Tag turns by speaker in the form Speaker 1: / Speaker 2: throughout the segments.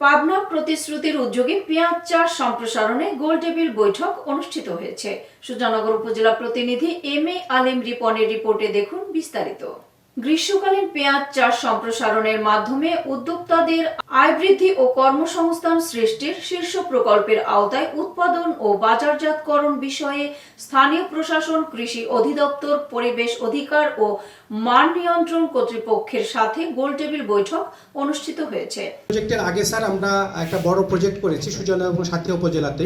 Speaker 1: পাবনা প্রতিশ্রুতির উদ্যোগে পেঁয়াজ চাষ সম্প্রসারণে গোলটেবিল বৈঠক অনুষ্ঠিত হয়েছে। সুজানগর উপজেলা প্রতিনিধি এম এ আলিম রিপনের রিপোর্টে দেখুন বিস্তারিত। গ্রীষ্মকালীন পেঁয়াজ চাষ সম্প্রসারণের মাধ্যমে উদ্যোক্তাদের আয় বৃদ্ধি ও কর্মসংস্থান সৃষ্টির শীর্ষ প্রকল্পের আওতায় উৎপাদন ও বাজারজাতকরণ বিষয়ে স্থানীয় প্রশাসন, কৃষি অধিদপ্তর, পরিবেশ অধিকার ও মান নিয়ন্ত্রণ কর্তৃপক্ষের সাথে গোলটেবিল বৈঠক অনুষ্ঠিত হয়েছে।
Speaker 2: প্রজেক্টের আগে স্যার আমরা একটা বড় প্রজেক্ট করেছি সুজনা এবং সাথী উপজেলাতে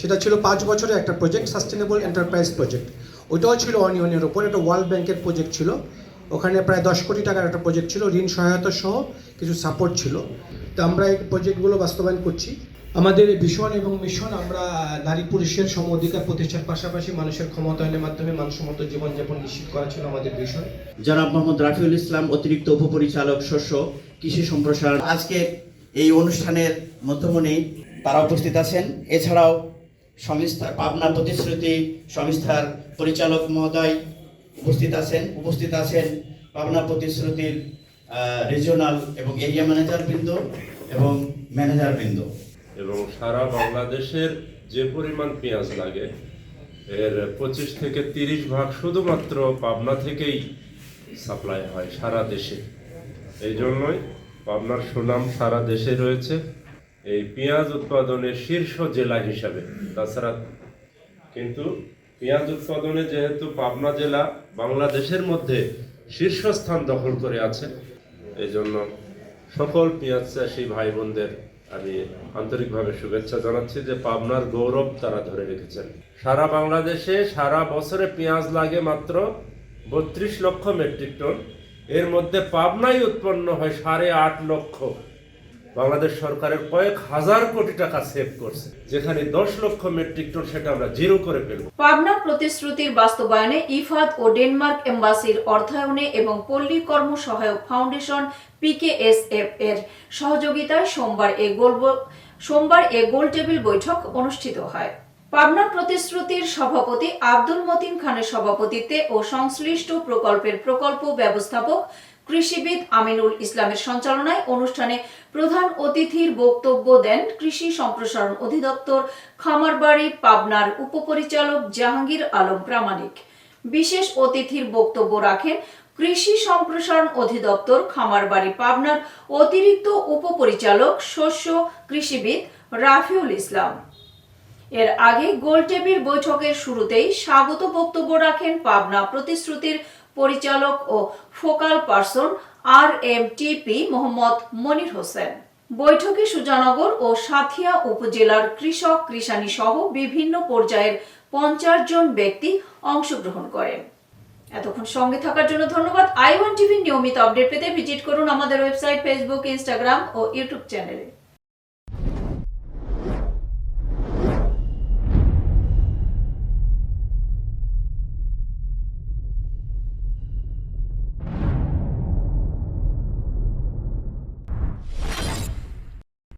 Speaker 2: সেটা ছিল পাঁচ বছরের একটা প্রজেক্ট সাস্টেনেবল এন্টারপ্রাইজ প্রজেক্ট ওইটাও ছিল অনিয়নের ওপর একটা ওয়ার্ল্ড ব্যাংকের প্রজেক্ট ছিল। ওখানে প্রায় দশ কোটি টাকার একটা প্রজেক্ট ছিল, ঋণ সহায়তা সহ কিছু সাপোর্ট ছিল। তো আমরা এই প্রজেক্টগুলো বাস্তবায়ন করছি। আমাদের ভিশন এবং মিশন আমরা নারী পুরুষের সম অধিকার প্রতিষ্ঠার পাশাপাশি মানুষের ক্ষমতায়নের মাধ্যমে মানসম্মত জীবনযাপন নিশ্চিত করা ছিল আমাদের ভিশন
Speaker 3: জনাব মোহাম্মদ রাফিউল ইসলাম, অতিরিক্ত উপপরিচালক শস্য কৃষি সম্প্রসারণ। আজকে এই অনুষ্ঠানের মধ্যমণি তারা উপস্থিত আছেন। এছাড়াও সংস্থার পাবনা প্রতিশ্রুতি সংস্থার পরিচালক মহোদয় উপস্থিত আছেন উপস্থিত আছেন পাবনা প্রতিশ্রুতির রিজিওনাল এবং এরিয়া ম্যানেজার বৃন্দ এবং ম্যানেজার বৃন্দ।
Speaker 4: এবং সারা বাংলাদেশের যে পরিমাণ পেঁয়াজ লাগে, এর পঁচিশ থেকে তিরিশ ভাগ শুধুমাত্র পাবনা থেকেই সাপ্লাই হয় সারা দেশে। এই জন্যই পাবনার সুনাম সারা দেশে রয়েছে। এই পেঁয়াজ উৎপাদনের শীর্ষ জেলা হিসাবে, তাছাড়া কিন্তু পেঁয়াজ উৎপাদনে যেহেতু পাবনা জেলা বাংলাদেশের মধ্যে শীর্ষস্থান দখল করে আছে এই জন্য সকল পেঁয়াজ চাষি ভাই বোনদের আমি আন্তরিকভাবে শুভেচ্ছা জানাচ্ছি যে পাবনার গৌরব তারা ধরে রেখেছেন। সারা বাংলাদেশে সারা বছরে পেঁয়াজ লাগে মাত্র বত্রিশ লক্ষ মেট্রিক টন। এর মধ্যে পাবনায় উৎপন্ন হয় সাড়ে আট লক্ষ। বাংলাদেশ সরকারের কয়েক হাজার কোটি টাকা সেভ করছে, যেখানে দশ লক্ষ মেট্রিক টন সেটা আমরা জিরো করে ফেলব।
Speaker 1: পাবনা প্রতিশ্রুতির বাস্তবায়নে ইফাদ ও ডেনমার্ক এম্বাসির অর্থায়নে এবং পল্লী কর্ম সহায়ক ফাউন্ডেশন পিকেএসএফ এর সহযোগিতায় সোমবার এ গোল সোমবার এ গোল টেবিল বৈঠক অনুষ্ঠিত হয়। পাবনা প্রতিশ্রুতির সভাপতি আব্দুল মতিন খানের সভাপতিত্বে ও সংশ্লিষ্ট প্রকল্পের প্রকল্প ব্যবস্থাপক কৃষিবিদ আমিনুল ইসলামের সঞ্চালনায় অনুষ্ঠানে প্রধান অতিথির বক্তব্য দেন কৃষি সম্প্রসারণ অধিদপ্তর, খামারবাড়ি, পাবনার উপপরিচালক জাহাঙ্গীর আলম প্রামাণিক। বিশেষ অতিথির বক্তব্য রাখেন কৃষি সম্প্রসারণ অধিদপ্তর, খামারবাড়ি, পাবনার অতিরিক্ত উপপরিচালক, শস্য কৃষিবিদ রাফিউল ইসলাম। এর আগে গোলটেবিল বৈঠকের শুরুতেই স্বাগত বক্তব্য রাখেন পাবনা প্রতিশ্রুতির পরিচালক ও focal person R M T P Mohammad Monir Hossain. বৈঠকে সুজানগর ও সাথিয়া উপজেলার কৃষক, কৃষানী সহ বিভিন্ন পর্যায়ের পঞ্চাশ জন ব্যক্তি অংশগ্রহণ করেন। এতক্ষণ সঙ্গে থাকার জন্য ধন্যবাদ। আই ওয়ান টিভির নিয়মিত আপডেট পেতে ভিজিট করুন আমাদের ওয়েবসাইট, ফেসবুক, ইনস্টাগ্রাম ও ইউটিউব চ্যানেলে।